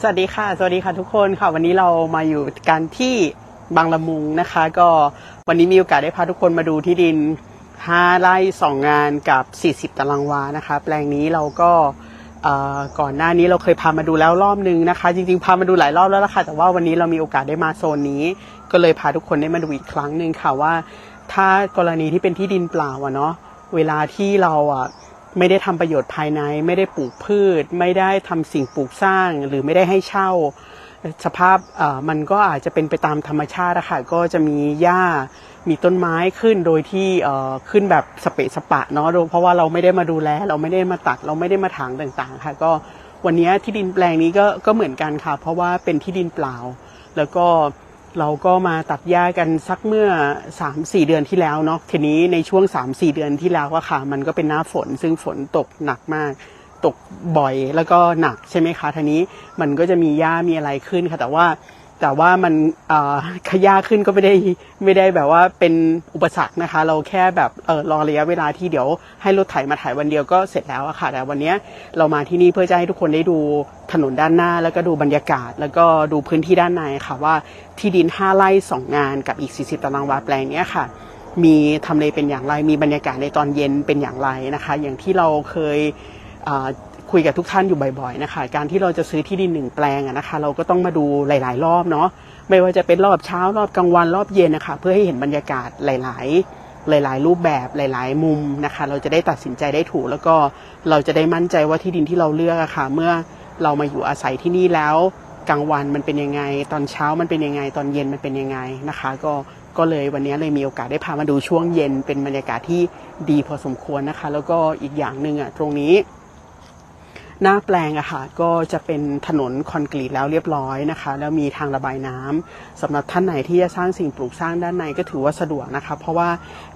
สวัสดีค่ะ สวัสดีค่ะทุกคนค่ะ วันนี้เรามาอยู่กันที่บางละมุงนะคะ ก็วันนี้มีโอกาสได้พาทุกคนมาดูที่ดิน 5 ไร่ 2 งานกับ 40 ตารางวานะคะ แปลงนี้เราก็ก่อนหน้านี้เราเคยพามาดูแล้วรอบนึงนะคะ จริงๆ พามาดูหลายรอบแล้วล่ะค่ะ แต่ว่าวันนี้เรามีโอกาสได้มาโซนนี้ ก็เลยพาทุกคนได้มาดูอีกครั้งหนึ่งค่ะว่า ถ้ากรณีที่เป็นที่ดินเปล่าอะเนาะเวลาที่เราอะ ไม่ได้ทำประโยชน์ภายใน ไม่ได้ปลูกพืช ไม่ได้ทำสิ่งปลูกสร้าง หรือไม่ได้ให้เช่า สภาพมันก็อาจจะเป็นไปตามธรรมชาติอะค่ะก็จะมีหญ้ามีต้นไม้ขึ้นโดยที่ขึ้นแบบสเปะสปะเนาะเพราะว่าเราไม่ได้มาดูแล เราไม่ได้มาตัด เราไม่ได้มาถางต่างๆ ค่ะ ก็วันนี้ที่ดินแปลงนี้ก็ก็เหมือนกันค่ะ เพราะว่าเป็นที่ดินเปล่า แล้วก็ เราก็มาตัดหญ้ากันสักเมื่อ 3-4 เดือนที่แล้วเนาะทีนี้ในช่วง 3-4 เดือนที่แล้วอะค่ะ มันก็เป็นหน้าฝน ซึ่งฝนตกหนักมาก ตกบ่อยแล้วก็หนักใช่ไหมคะทีนี้มันก็จะมีหญ้ามีอะไรขึ้นค่ะแต่ว่า แต่ว่ามันขยาขึ้นก็ไม่ได้ไม่ได้แบบว่าเป็นอุปสรรคนะคะ เราแค่แบบเออรอระยะเวลาที่เดี๋ยวให้รถไถมาถ่ายวันเดียวก็เสร็จแล้วอะค่ะแต่วันนี้เรามาที่นี่เพื่อจะให้ทุกคนได้ดูถนนด้านหน้า แล้วก็ดูบรรยากาศ แล้วก็ดูพื้นที่ด้านในค่ะว่าที่ดิน 5ไร่2งานกับอีก 40 ตารางวาแปลงเนี้ยค่ะมีทำเลเป็นอย่างไร มีบรรยากาศในตอนเย็นเป็นอย่างไรนะคะ อย่างที่เราเคย คุยกับทุกท่านอยู่บ่อยๆนะคะ การที่เราจะซื้อที่ดินหนึ่งแปลงนะคะ เราก็ต้องมาดูหลาย ๆ รอบเนาะไม่ว่าจะเป็นรอบเช้ารอบกลางวันรอบเย็นนะคะ เพื่อให้เห็นบรรยากาศหลาย ๆ หลาย ๆ รูปแบบหลาย ๆ มุมนะคะ เราจะได้ตัดสินใจได้ถูก แล้วก็เราจะได้มั่นใจว่าที่ดินที่เราเลือกอะค่ะ เมื่อเรามาอยู่อาศัยที่นี่แล้วกลางวันมันเป็นยังไง ตอนเช้ามันเป็นยังไง ตอนเย็นมันเป็นยังไงนะคะ ก็ก็เลยวันนี้เลยมีโอกาสได้พามาดูช่วงเย็นเป็นบรรยากาศที่ดีพอสมควรนะคะ แล้วก็อีกอย่างหนึ่งอะตรงนี้ หน้าแปลงอะค่ะก็จะเป็นถนนคอนกรีตแล้วเรียบร้อยนะคะ แล้วมีทางระบายน้ำสำหรับท่านไหนที่จะสร้างสิ่งปลูกสร้างด้านในก็ถือว่าสะดวกนะคะเพราะว่า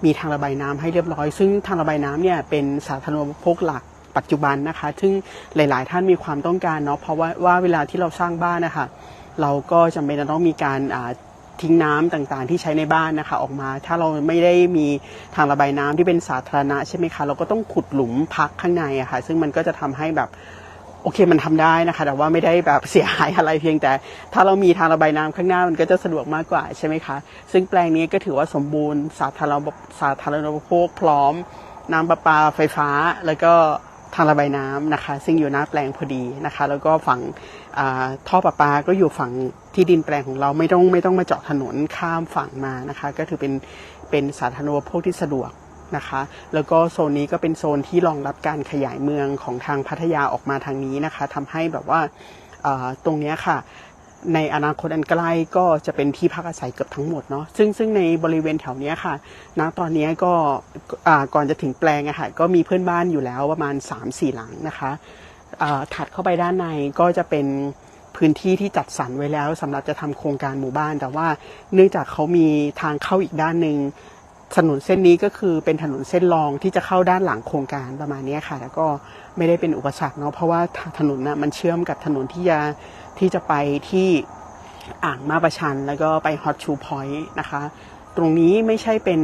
มีทางระบายน้ำให้เรียบร้อย ซึ่งทางระบายน้ำเนี่ยเป็นสาธารณูปโภคหลักปัจจุบันนะคะ ซึ่งหลาย ๆ ท่านมีความต้องการเนาะเพราะว่าว่าเวลาที่เราสร้างบ้านนะคะเราก็จำเป็นจะต้องมีการทิ้งน้ำต่างๆ ที่ใช้ในบ้านนะคะ ออกมา ถ้าเราไม่ได้มีทางระบายน้ำที่เป็นสาธารณะใช่ไหมคะ เราก็ต้องขุดหลุมพักข้างในอะค่ะ ซึ่งมันก็จะทำให้แบบ อเคมันทำได้นะคะ แต่ว่าไม่ได้แบบเสียหายอะไรเพียงแต่ ถ้าเรามีทางระบายน้ำข้างหน้ามันก็จะสะดวกมากกว่าใช่ไหมคะ ซึ่งแปลงนี้ก็ถือว่าสมบูรณ์สาธารณสาธารณูปโภคพร้อม น้ำประปาไฟฟ้า แล้วก็ทางระบายน้ำนะคะ ซึ่งอยู่หน้าแปลงพอดีนะคะ แล้วก็ฝั่งท่อประปาก็อยู่ฝั่งที่ดินแปลงของเราไม่ต้องไม่ต้องมาเจาะถนนข้ามฝั่งมานะคะ ก็ถือเป็นเป็นสาธารณูปโภคที่สะดวก นะคะ แล้วก็โซนนี้ก็เป็นโซนที่รองรับการขยายเมืองของทางพัทยาออกมาทางนี้นะคะทำให้แบบว่าตรงนี้ค่ะในอนาคตอันใกล้ก็จะเป็นที่พักอาศัยเกือบทั้งหมดเนาะซึ่งซึ่งในบริเวณแถวนี้ค่ะณตอนนี้ก็ก่อนจะถึงแปลงอะค่ะก็มีเพื่อนบ้านอยู่แล้วประมาณ 3-4 หลังนะคะถัดเข้าไปด้านในก็จะเป็นพื้นที่ที่จัดสรรไว้แล้วสำหรับจะทำโครงการหมู่บ้าน แต่ว่าเนื่องจากเขามีทางเข้าอีกด้านหนึ่ง ถนนเส้นนี้ก็คือเป็นถนนเส้นรองที่จะเข้าด้านหลังโครงการประมาณนี้ค่ะ แล้วก็ไม่ได้เป็นอุปสรรคเนาะเพราะว่าถนนน่ะมันเชื่อมกับถนนที่จะที่จะไปที่อ่างมาประชัน แล้วก็ไปฮอตชูพอยต์นะคะ ตรงนี้ไม่ใช่เป็น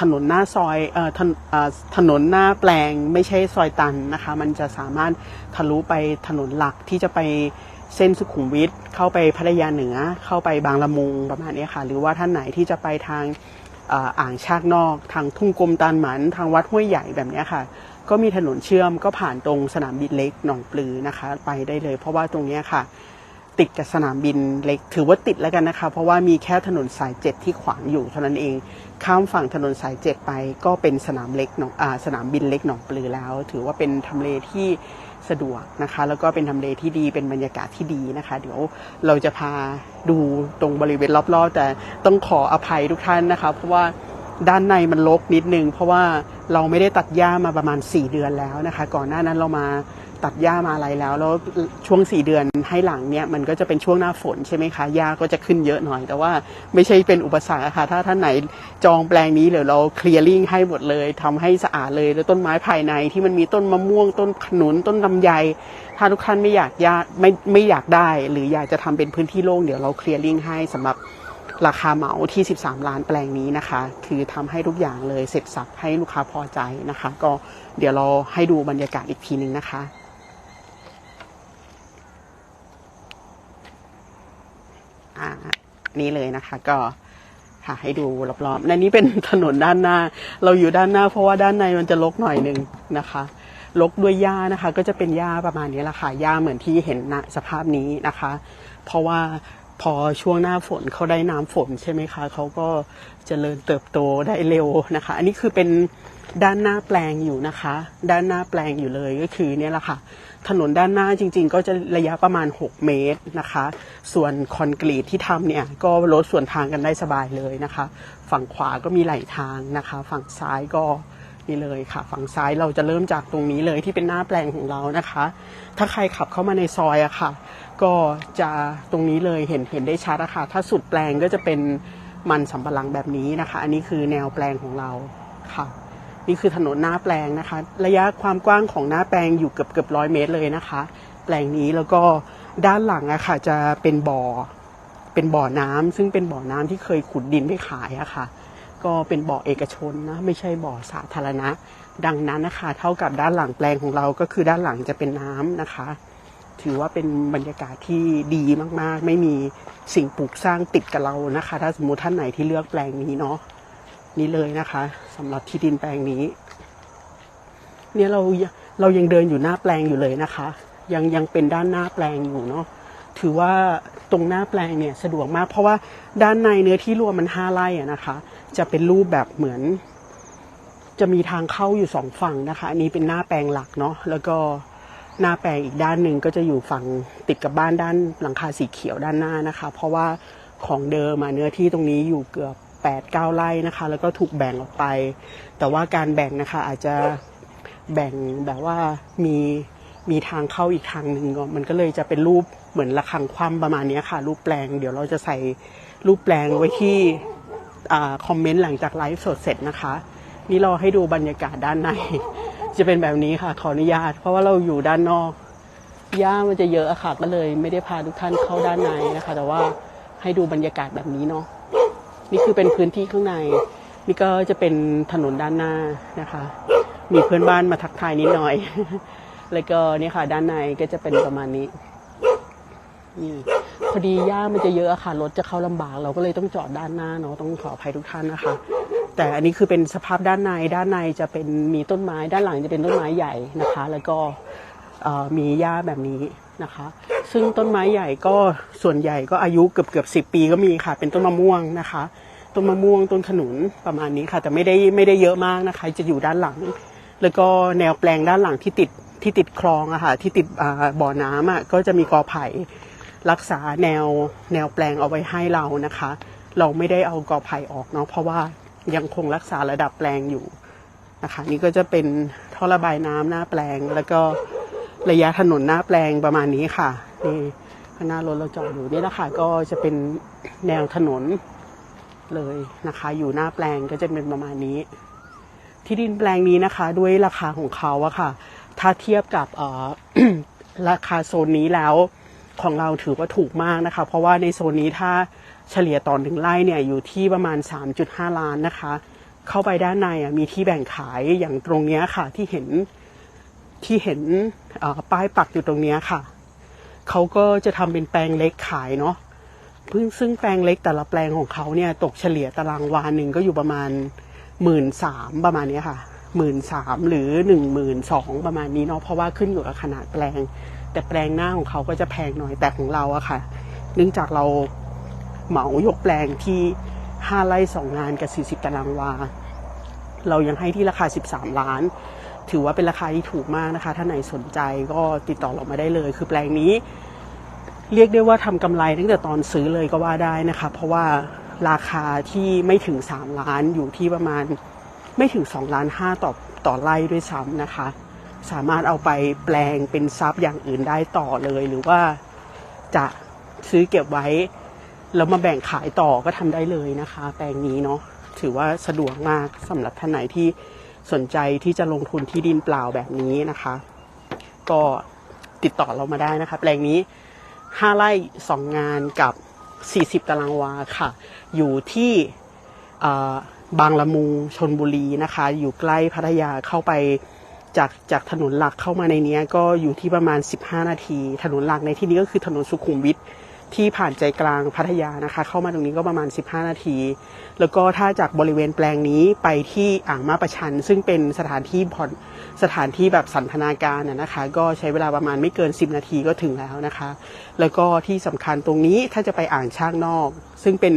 ถนนหน้าซอยอถนเอ่อถนนหน้าแปลงไม่ใช่ซอยตันนะคะ มันจะสามารถทะลุไปถนนหลักที่จะไปเส้นสุขุมวิทเข้าไปพัทยาเหนือเข้าไปบางละมุงประมาณนี้ค่ะ หรือว่าท่านไหนที่จะไปทาง อ่างชากนอก ทางทุ่งกรมตาลหมัน ทางวัดห้วยใหญ่แบบนี้ค่ะ ก็มีถนนเชื่อมก็ผ่านตรงสนามบินเล็กหนองปลือนะคะ ไปได้เลย เพราะว่าตรงนี้ค่ะ ติดกับสนามบินเล็ก ถือว่าติดแล้วกันนะคะ เพราะว่ามีแค่ถนนสายเจ็ดที่ขวางอยู่เท่านั้นเอง ข้ามฝั่งถนนสายเจ็ดไป ก็เป็นสนามเล็กหนองอ่าสนามบินเล็กหนองปลือแล้ว ถือว่าเป็นทำเลที่ สะดวกนะคะ แล้วก็เป็นทำเลที่ดีเป็นบรรยากาศที่ดีนะคะ เดี๋ยวเราจะพาดูตรงบริเวณรอบๆ แต่ต้องขออภัยทุกท่านนะคะ เพราะว่าด้านในมันรกนิดนึง เพราะว่าเราไม่ได้ตัดหญ้ามาประมาณ 4 เดือนแล้วนะคะ ก่อนหน้านั้นเรามา ตัดหญ้ามาอะไรแล้ว แล้วช่วง 4 เดือนให้หลังเนี่ยมันก็จะเป็นช่วงหน้าฝนใช่ไหมคะหญ้าก็จะขึ้นเยอะหน่อย แต่ว่าไม่ใช่เป็นอุปสรรคค่ะ ถ้าท่านไหนจองแปลงนี้เดี๋ยวเราเคลียร์ลิงให้หมดเลยทำให้สะอาดเลย แล้วต้นไม้ภายในที่มันมีต้นมะม่วงต้นขนุนต้นลำไย ถ้าทุกท่านไม่อยากยาไม่ไม่อยากได้ หรืออยากจะทำเป็นพื้นที่โล่งเดี๋ยวเราเคลียร์ลิงให้สำหรับราคาเหมาที่ 13 ล้านแปลงนี้นะคะ คือทำให้ทุกอย่างเลยเสร็จสับให้ลูกค้าพอใจนะคะ ก็เดี๋ยวเราให้ดูบรรยากาศอีกทีหนึ่งนะคะ นี่เลยนะคะก็ค่ะให้ดูรอบๆในนี้เป็นถนนด้านหน้า เราอยู่ด้านหน้าเพราะว่าด้านในมันจะรกหน่อยหนึ่งนะคะรกด้วยหญ้านะคะ ก็จะเป็นหญ้าประมาณนี้แหละค่ะหญ้าเหมือนที่เห็นณสภาพนี้นะคะ เพราะว่า พอช่วงหน้าฝนเขาได้น้ำฝนใช่ไหมคะเขาก็เจริญเติบโตได้เร็วนะคะ อันนี้คือเป็นด้านหน้าแปลงอยู่นะคะ ด้านหน้าแปลงอยู่เลยก็คือเนี่ยแหละค่ะ ถนนด้านหน้าจริง ๆ ก็จะระยะประมาณ 6 เมตรนะคะ ส่วนคอนกรีตที่ทำเนี่ยก็ลดส่วนทางกันได้สบายเลยนะคะ ฝั่งขวาก็มีไหลทางนะคะ ฝั่งซ้ายก็นี่เลยค่ะ ฝั่งซ้ายเราจะเริ่มจากตรงนี้เลยที่เป็นหน้าแปลงของเรานะคะ ถ้าใครขับเข้ามาในซอยอะค่ะ ก็จะตรงนี้เลยเห็นเห็นได้ชัดอะค่ะถ้าสุดแปลงก็จะเป็นมันสำปะหลังแบบนี้นะคะ อันนี้คือแนวแปลงของเราค่ะ นี่คือถนนหน้าแปลงนะคะ ระยะความกว้างของหน้าแปลงอยู่เกือบเกือบร้อยเมตรเลยนะคะ แปลงนี้แล้วก็ด้านหลังอะค่ะจะเป็นบ่อ เป็นบ่อน้ำซึ่งเป็นบ่อน้ำที่เคยขุดดินไปขายอะค่ะ ก็เป็นบ่อเอกชนนะไม่ใช่บ่อสาธารณะ ดังนั้นนะคะ เท่ากับด้านหลังแปลงของเราก็คือด้านหลังจะเป็นน้ำนะคะ ถือว่าเป็นบรรยากาศที่ดีมากๆ ไม่มีสิ่งปลูกสร้างติดกับเรานะคะ ถ้าสมมติท่านไหนที่เลือกแปลงนี้เนาะนี่เลยนะคะสำหรับที่ดินแปลงนี้ เนี่ยเราเรายังเดินอยู่หน้าแปลงอยู่เลยนะคะ ยังยังเป็นด้านหน้าแปลงอยู่เนาะถือว่าตรงหน้าแปลงเนี่ยสะดวกมาก เพราะว่าด้านในเนื้อที่รวมมันห้าไร่อะนะคะ จะเป็นรูปแบบเหมือน จะมีทางเข้าอยู่สองฝั่งนะคะ อันนี้เป็นหน้าแปลงหลักเนาะแล้วก็ หน้าแปลงอีกด้านหนึ่งก็จะอยู่ฝั่งติดกับบ้านด้านหลังคาสีเขียวด้านหน้านะคะ เพราะว่าของเดิมมาเนื้อที่ตรงนี้อยู่เกือบ8ปดเก้าไร่นะคะ แล้วก็ถูกแบ่งออกไป แต่ว่าการแบ่งนะคะอาจจะแบ่งแบบว่ามีมีทางเข้าอีกทางหนึ่งก็มันก็เลยจะเป็นรูปเหมือนระฆังคว่ำประมาณนี้ค่ะ รูปแปลง เดี๋ยวเราจะใส่รูปแปลงไว้ที่อคอมเมนต์หลังจากไลฟ์สดเสร็จนะคะ นี่เราให้ดูบรรยากาศด้านใน จะเป็นแบบนี้ค่ะ ขออนุญาต เพราะว่าเราอยู่ด้านนอกหญ้ามันจะเยอะอะค่ะ ก็เลยไม่ได้พาทุกท่านเข้าด้านในนะคะ แต่ว่าให้ดูบรรยากาศแบบนี้เนาะนี่คือเป็นพื้นที่ข้างใน นี่ก็จะเป็นถนนด้านหน้านะคะ มีเพื่อนบ้านมาทักทายนิดหน่อย แล้วก็นี่ค่ะ ด้านในก็จะเป็นประมาณนี้นี่พอดีหญ้ามันจะเยอะอะค่ะรถจะเข้าลำบาก เราก็เลยต้องจอดด้านหน้าเนาะต้องขออภัยทุกท่านนะคะ แต่อันนี้คือเป็นสภาพด้านในด้านในจะเป็นมีต้นไม้ด้านหลังจะเป็นต้นไม้ใหญ่นะคะ แล้วก็มีหญ้าแบบนี้นะคะ ซึ่งต้นไม้ใหญ่ก็ส่วนใหญ่ก็อายุเกือบเกือบสิปีก็มีค่ะ เป็นต้นมะม่วงนะคะ ต้นมะม่วงต้นขนุนประมาณนี้ค่ะ แต่ไม่ได้ไม่ได้เยอะมากนะคะ จะอยู่ด้านหลัง แล้วก็แนวแปลงด้านหลังที่ติดที่ติดคลองอะค่ะที่ติดบ่อน้ำอะก็จะมีกอไผ่รักษาแนวแนวแปลงเอาไว้ให้เรานะคะ เราไม่ได้เอากอไผ่ออกเนาะเพราะว่า ยังคงรักษาระดับแปลงอยู่นะคะนี่ก็จะเป็นท่อระบายน้ำหน้าแปลง แล้วก็ระยะถนนหน้าแปลงประมาณนี้ค่ะนี่ข้างหน้ารถเราจอดอยู่นี่แหละค่ะก็จะเป็นแนวถนนเลยนะคะ อยู่หน้าแปลงก็จะเป็นประมาณนี้ ที่ดินแปลงนี้นะคะ ด้วยราคาของเขาอะค่ะ ถ้าเทียบกับเอราคาโซนนี้แล้วของเราถือว่าถูกมากนะคะ เพราะว่าในโซนนี้ถ้า เฉลี่ยต่อหนึ่งไร่เนี่ยอยู่ที่ประมาณ 3.5 ล้านนะคะ เข้าไปด้านในมีที่แบ่งขายอย่างตรงเนี้ยค่ะที่เห็นที่เห็นป้ายปักอยู่ตรงเนี้ยค่ะ เขาก็จะทำเป็นแปลงเล็กขายเนาะพิ่งซึ่งแปลงเล็กแต่ละแปลงของเขาเนี่ยตกเฉลี่ยตารางวาหนึ่งก็อยู่ประมาณหมื่นสามประมาณเนี้ยค่ะหมื่นสามหรือหนึ่งหมื่นสองประมาณนี้เนาะเพราะว่าขึ้นอยู่กับขนาดแปลง แต่แปลงหน้าของเขาก็จะแพงหน่อยแต่ของเราอะค่ะ เนื่องจากเรา เหมายกแปลงที่ห้าไร่สองงานกับสี่สิบตารางวา เรายังให้ที่ราคา 13 ล้าน ถือว่าเป็นราคาที่ถูกมากนะคะ ถ้าไหนสนใจก็ติดต่อเรามาได้เลย คือแปลงนี้ เรียกได้ว่าทำกำไรตั้งแต่ตอนซื้อเลยก็ว่าได้นะคะ เพราะว่าราคาที่ไม่ถึง 3 ล้านอยู่ที่ประมาณไม่ถึง 2 ล้าน 5 ต่อต่อไร่ด้วยซ้ำนะคะ สามารถเอาไปแปลงเป็นทรัพย์อย่างอื่นได้ต่อเลย หรือว่าจะซื้อเก็บไว้ แล้วมาแบ่งขายต่อก็ทำได้เลยนะคะ แปลงนี้เนาะถือว่าสะดวกมากสำหรับท่านไหนที่สนใจที่จะลงทุนที่ดินเปล่าแบบนี้นะคะ ก็ติดต่อเรามาได้นะคะ แปลงนี้ 5 ไร่ 2 งานกับ 40 ตารางวาค่ะ อยู่ที่บางละมุงชนบุรีนะคะ อยู่ใกล้พัทยาเข้าไปจากจากถนนหลักเข้ามาในนี้ก็อยู่ที่ประมาณ 15 นาที ถนนหลักในที่นี้ก็คือถนนสุขุมวิท ที่ผ่านใจกลางพัทยานะคะ เข้ามาตรงนี้ก็ประมาณ 15 นาที แล้วก็ถ้าจากบริเวณแปลงนี้ไปที่อ่างมาประชัน ซึ่งเป็นสถานที่ผ่อนสถานที่แบบสันทนาการนะนะคะ ก็ใช้เวลาประมาณไม่เกิน 10 นาทีก็ถึงแล้วนะคะ แล้วก็ที่สำคัญตรงนี้ถ้าจะไปอ่างช่างนอก ซึ่งเป็น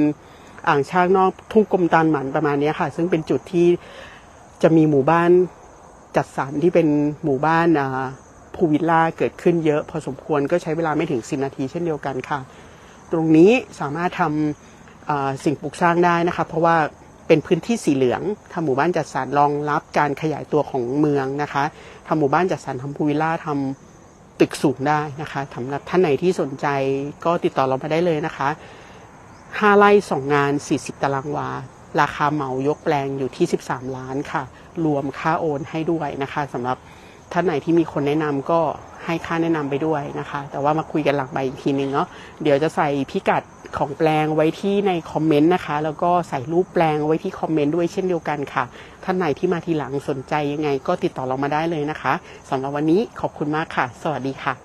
อ่างช่างนอกทุ่งกลมตาลหมันประมาณนี้ค่ะ ซึ่งเป็นจุดที่จะมีหมู่บ้านจัดสรรที่เป็นหมู่บ้านภูวิลล่าเกิดขึ้นเยอะพอสมควรก็ใช้เวลาไม่ถึง 10 นาทีเช่นเดียวกันค่ะ ตรงนี้สามารถทำสิ่งปลูกสร้างได้นะคะเพราะว่าเป็นพื้นที่สีเหลืองทำหมู่บ้านจัดสรรรองรับการขยายตัวของเมืองนะคะทำหมู่บ้านจัดสรรทำภูวิลล่าทำตึกสูงได้นะคะสำหรับท่านไหนที่สนใจก็ติดต่อเรามาได้เลยนะคะห้าไร่สองงาน 40 ตารางวา ราคาเหมายกแปลงอยู่ที่ 13 ล้านค่ะ รวมค่าโอนให้ด้วยนะคะสำหรับ ท่านไหนที่มีคนแนะนำก็ให้ค่าแนะนำไปด้วยนะคะ แต่ว่ามาคุยกันหลังใบอีกทีนึงเนาะเดี๋ยวจะใส่พิกัดของแปลงไว้ที่ในคอมเมนต์นะคะ แล้วก็ใส่รูปแปลงไว้ที่คอมเมนต์ด้วยเช่นเดียวกันค่ะ ท่านไหนที่มาทีหลังสนใจยังไง ก็ติดต่อเรามาได้เลยนะคะสำหรับวันนี้ขอบคุณมากค่ะ สวัสดีค่ะ